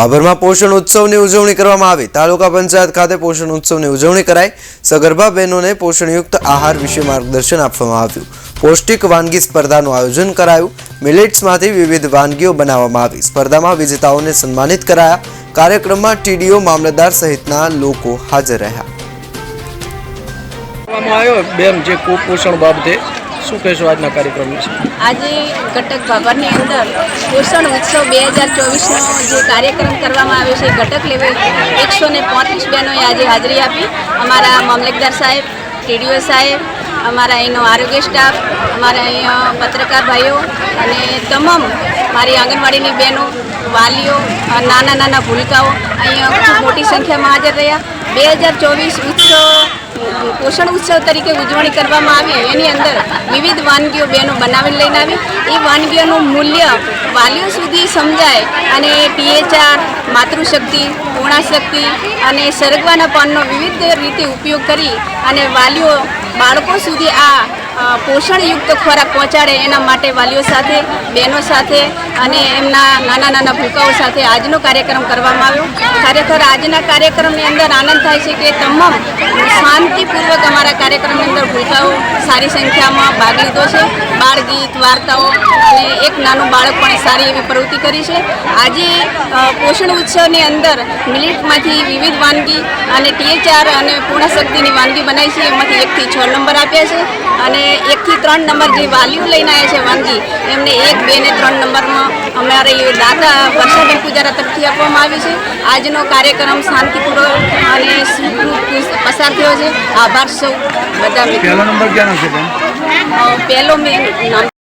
ભાભરમાં પોષણ ઉત્સવની ઉજવણી કરવામાં આવી. તાલુકા પંચાયત ખાતે પોષણ ઉત્સવની ઉજવણી કરાઈ. સગર્ભા બહેનોને પોષણયુક્ત આહાર વિશે માર્ગદર્શન આપવામાં આવ્યું. પૌષ્ટિક વાનગી સ્પર્ધાનું આયોજન કરાયું. મિલેટ્સમાંથી વિવિધ વાનગીઓ બનાવવામાં આવી. સ્પર્ધામાં વિજેતાઓને સન્માનિત કરાયા. કાર્યક્રમમાં ટીડીઓ મામલતદાર સહિતના લોકો હાજર રહ્યા. બેન, જે કુપોષણ બાબતે શું કહેશો આજના કાર્યક્રમ વિશે? આજે ઘટક ભાભરની અંદર પોષણ ઉત્સવ બે હજાર ચોવીસનો જે કાર્યક્રમ કરવામાં આવ્યો છે ઘટક લેવલ એકસો ને પાંત્રીસ બહેનોએ આજે હાજરી આપી. અમારા મામલતદાર સાહેબ, ટીડીઓ સાહેબ, અમારા અહીંનો આરોગ્ય સ્ટાફ, અમારા અહીંયા પત્રકાર ભાઈઓ અને તમામ મારી આંગણવાડીની બહેનો, વાલીઓ નાના નાના ભૂલકાઓ અહીંયા ખૂબ મોટી સંખ્યામાં હાજર રહ્યા. બે હજાર ચોવીસ ઉત્સવ પોષણ ઉત્સવ તરીકે ઉજવણી કરવામાં આવી એની અંદર વિવિધ વાનગીઓ બહેનો બનાવીને લઈને આવી. એ વાનગીઓનું મૂલ્ય વાલીઓ સુધી સમજાય અને ટીએચઆર માતૃશક્તિ, પૂર્ણાશક્તિ અને સરગવાના પાનનો વિવિધ રીતે ઉપયોગ કરી અને વાલીઓ બાળકો સુધી આ પોષણયુક્ત ખોરાક પહોંચાડે એના માટે વાલીઓ સાથે, બહેનો સાથે અને એમના નાના નાના ભૂકાઓ સાથે આજનો કાર્યક્રમ કરવામાં આવ્યો. ખરેખર આજના કાર્યક્રમની અંદર આનંદ થાય છે કે તમામ શાંતિપૂર્વક અમારા કાર્યક્રમની અંદર ભૂલકાઓ સારી સંખ્યામાં ભાગ લીધો છે. બાળગીત, વાર્તાઓ અને એક નાનું બાળક પણ સારી એવી પ્રવૃત્તિ કરી છે. આજે પોષણ ઉત્સવની અંદર મિલિટમાંથી વિવિધ વાનગી અને ટીએચઆર અને પૂર્ણશક્તિની વાનગી બનાવી છે. એમાંથી એકથી છ નંબર આપ્યા છે અને એકથી ત્રણ નંબર જે વાલીઓ લઈને આવ્યા છે વાનગી એમને એક બે ને ત્રણ નંબરમાં અમારે દાતા વર્ષાબેન પૂજારા તરફથી આપવામાં આવી છે. આજનો કાર્યક્રમ શાંતિપૂર્વક અને પસાર થયો છે. આભાર સૌ બધા મિત્રો પહેલો નંબર ક્યાંનો છે પહેલો મેં નામ